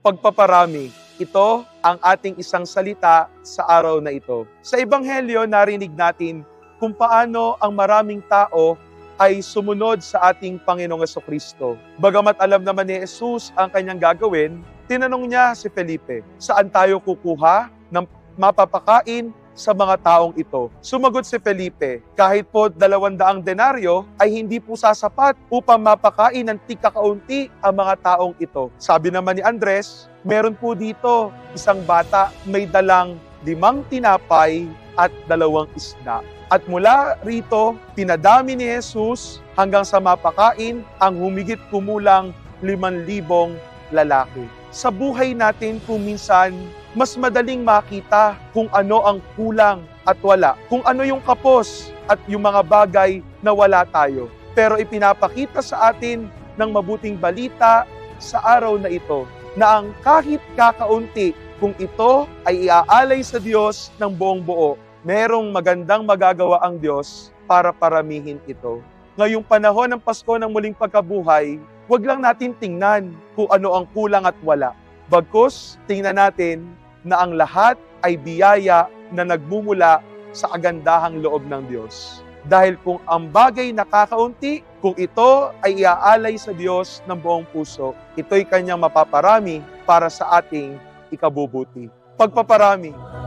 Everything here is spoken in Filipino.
pagpaparami. Ito ang ating isang salita sa araw na ito. Sa Ebanghelyo, narinig natin kung paano ang maraming tao ay sumunod sa ating Panginoong Kristo. Bagamat alam naman ni Jesus ang kanyang gagawin, tinanong niya si Felipe, saan tayo kukuha ng mapapakain sa mga taong ito. Sumagot si Felipe, kahit po dalawandaang denaryo ay hindi po sasapat upang mapakain ng tika-kaunti ang mga taong ito. Sabi naman ni Andres, meron po dito isang bata may dalang limang tinapay at dalawang isda. At mula rito, pinadami ni Jesus hanggang sa mapakain ang humigit kumulang liman libong lalaki. Sa buhay natin kung minsan, mas madaling makita kung ano ang kulang at wala. Kung ano yung kapos at yung mga bagay na wala tayo. Pero ipinapakita sa atin ng mabuting balita sa araw na ito na ang kahit kakaunti kung ito ay iaalay sa Diyos ng buong buo, merong magandang magagawa ang Diyos para paramihin ito. Ngayong panahon ng Pasko ng muling pagkabuhay, huwag lang natin tingnan kung ano ang kulang at wala. Bagkus, tingnan natin na ang lahat ay biyaya na nagmumula sa agandahang loob ng Diyos. Dahil kung ang bagay nakakaunti, kung ito ay iaalay sa Diyos ng buong puso, ito'y kanyang mapaparami para sa ating ikabubuti. Pagpaparami.